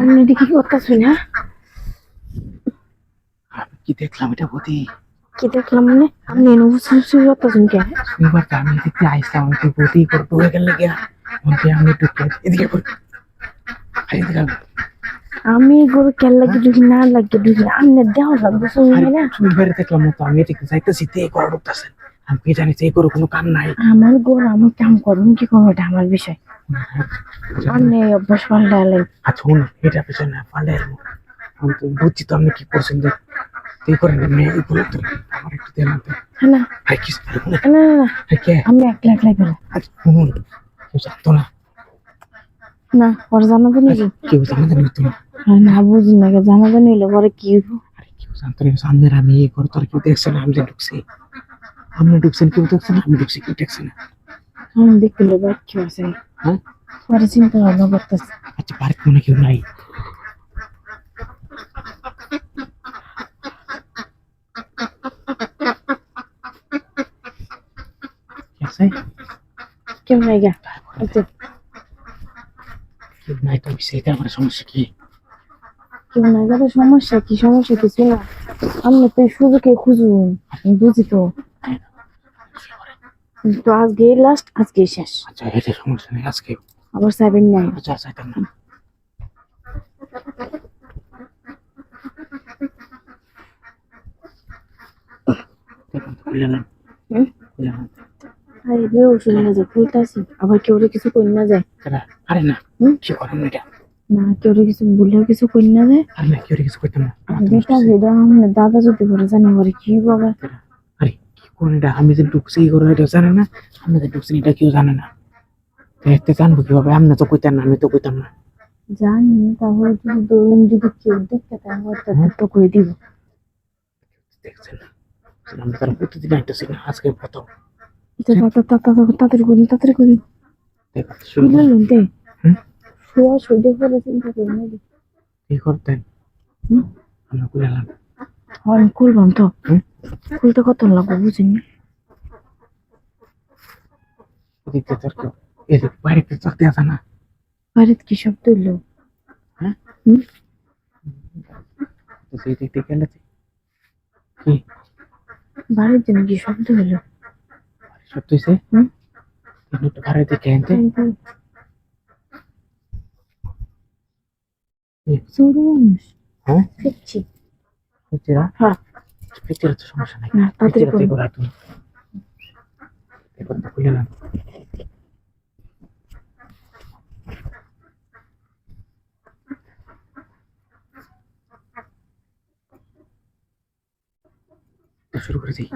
আমি কি করতেছি না? আমি কি দেখলাম এটা বদি? কি দেখলাম মানে? আমি এনে বুঝছি বুঝছি করতেছেন কে এবার তো আমি এদিকে আইসলাম আমি তো বদি করে ডুবে গেল গিয়া। মধ্যে আমি ঢুকে এদিকে বল। এদিকে আমি গরু কেন লাগে ঢুকি না লাগে ঢুকি আমি দেহ লাগবে শুনি না? তুমি দেখলাম তো আমি এদিকে যাইতেছি তে করে ঢুকতেছেন আমি কি জানি করে কোনো কাম নাই। আমার গরু আমি কাম করুন কি করব এটা আমার বিষয়। এই অভ্যাস পাল্টালেন আচ্ছা এটা পেছনে না আমি তো বুঝছি তো আপনি কি করছেন যে এই করেন তো আমার একটু দেন না না ভাই কি শুনুন না না না আমি একলা একলাই গেলাম আচ্ছা শুনুন কেউ জানতো না? না ওর জানাব নাকি কেউ জানা জানি না? না পরে কি আরে কেউ জানতো না সামনের আমি এই ঘর তো আর কেউ দেখছে না আমি ঢুকছি। আপনি ঢুকছেন কেউ দেখছে না আমি ঢুকছি কেউ দেখছে না। আমি দেখলে বাদ কি আছে হ্যাঁ? পরে চিন্তা ভাবনা করতেছি। আচ্ছা মনে কেউ নাই। আছে? কেউ নাই গা। কেউ নাই তো সেটা আমার সমস্যা কি? কেউ নাই গেলে সমস্যা কি? সমস্যা কিছু না। আমি তো সুযোগে খুঁজুন বুঝি তো। তো আজকে লাস্ট আজকে শেষ। আচ্ছা এটা সমস্যা নেই আজকে। আবার সাইবেন নাই। আচ্ছা না আরে বেও শুনে যে খুলতাছি আবার কেউ কিছু কই না যায়। আরে না? কি এটা। না কেউ কিছু বললেও কিছু কই না যায়। আরে না কেউ কিছু করতাম না। যেটা দাদা যদি করে জানি পরে কি বাবা কি করেন এটা আমি যে ঢুকছি এই করে এটা জানে না আমি যে ঢুকছি এটা কেউ জানে না। তো এতে জানব কীভাবে? আপনি তো কইতেন না আমি তো কইতাম না। জানি তাহলে যদি ধরুন যদি কেউ দেখতে হয়তো তো করে দিব। দেখছেন আমরা তার প্রতিদিন আইতেছি না আজকে প্রথম তাড়াতাড়ি করুন তাড়াতাড়ি করুন শুরু শুনলেন লুনতে শোয়া শুয়ে পরে চিন্তা করি না কি করতেন? আমরা এলাম আমি খুলবাম তো? খুলতে কত লাগবে বুঝিনি। এদিকে তোর কেউ এদিক বাইরে চলতে আসে না। বাড়িতে কি শব্দ হইল হ্যাঁ? সেই দিক থেকে গেলে কি? বাড়ির জন্য কি শব্দ হইল সত্যি হয়েছে হুম? একটু দিকে আনতে? সরু মানুষ হ্যাঁ? দেখছি। হ্যাঁ। সমস্যা নাই। তাড়াতাড়ি পিচিরা তুই করুন করা তুমি এবার তো খুলে এলাম শুরু করে দিই?